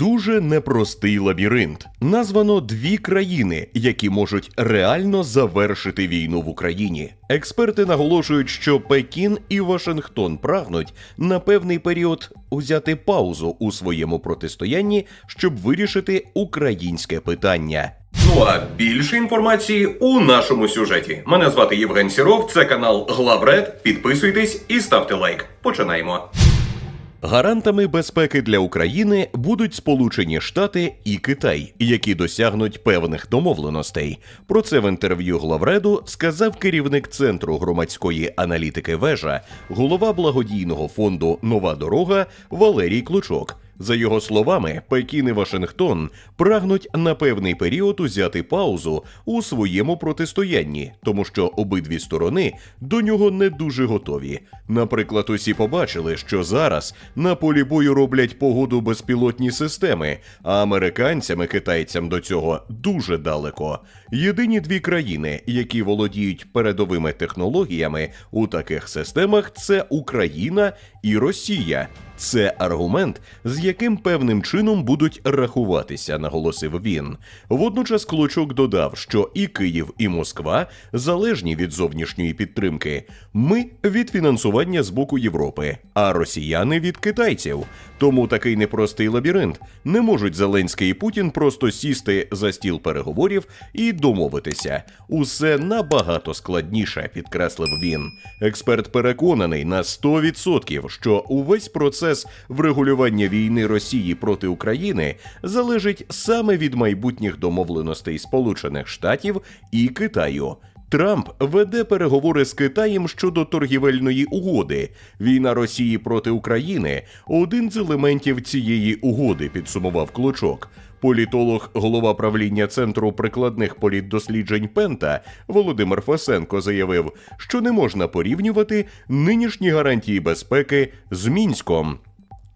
Дуже непростий лабіринт. Названо дві країни, які можуть реально завершити війну в Україні. Експерти наголошують, що Пекін і Вашингтон прагнуть на певний період узяти паузу у своєму протистоянні, щоб вирішити українське питання. Ну а більше інформації у нашому сюжеті. Мене звати Євген Сіров. Це канал Главред. Підписуйтесь і ставте лайк. Починаємо. Гарантами безпеки для України будуть Сполучені Штати і Китай, які досягнуть певних домовленостей. Про це в інтерв'ю главреду сказав керівник центру громадської аналітики вежа, голова благодійного фонду Нова дорога Валерій Клочок. За його словами, Пекін і Вашингтон прагнуть на певний період узяти паузу у своєму протистоянні, тому що обидві сторони до нього не дуже готові. Наприклад, усі побачили, що зараз на полі бою роблять погоду безпілотні системи, а американцям і китайцям до цього дуже далеко. Єдині дві країни, які володіють передовими технологіями у таких системах, це Україна і Росія. Це аргумент, з яким певним чином будуть рахуватися, наголосив він. Водночас Клочок додав, що і Київ, і Москва залежні від зовнішньої підтримки. Ми від фінансування з боку Європи, а росіяни від китайців. Тому такий непростий лабіринт не можуть Зеленський і Путін просто сісти за стіл переговорів і домовитися. Усе набагато складніше, підкреслив він. Експерт переконаний на 100%, що увесь процес врегулювання війни Росії проти України залежить саме від майбутніх домовленостей Сполучених Штатів і Китаю. Трамп веде переговори з Китаєм щодо торгівельної угоди. Війна Росії проти України один з елементів цієї угоди, підсумував Клочок. Політолог, голова правління центру прикладних політдосліджень Пента Володимир Фасенко заявив, що не можна порівнювати нинішні гарантії безпеки з Мінськом.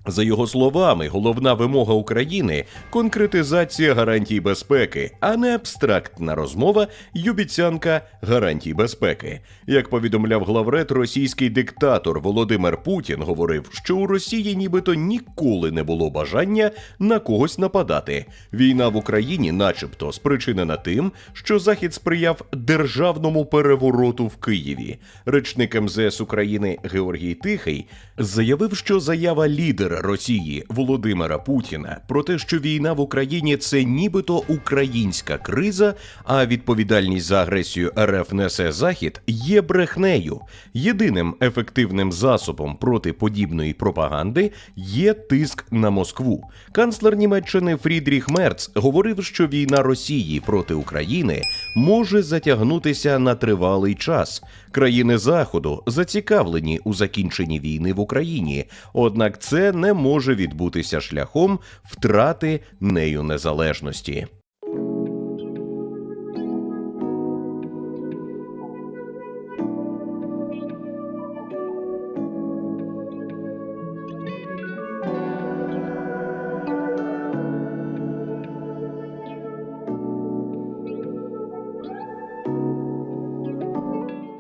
За його словами, головна вимога України конкретизація гарантій безпеки, а не абстрактна розмова й обіцянка гарантій безпеки. Як повідомляв главред, російський диктатор Володимир Путін говорив, що у Росії нібито ніколи не було бажання на когось нападати. Війна в Україні, начебто, спричинена тим, що Захід сприяв державному перевороту в Києві. Речник МЗС України Георгій Тихий заявив, що заява лідера Росії Володимира Путіна про те, що війна в Україні це нібито українська криза, а відповідальність за агресію РФ несе Захід, є брехнею. Єдиним ефективним засобом проти подібної пропаганди є тиск на Москву. Канцлер Німеччини Фрідріх Мерц говорив, що війна Росії проти України може затягнутися на тривалий час. Країни Заходу зацікавлені у закінченні війни в Україні, однак це не може відбутися шляхом втрати нею незалежності.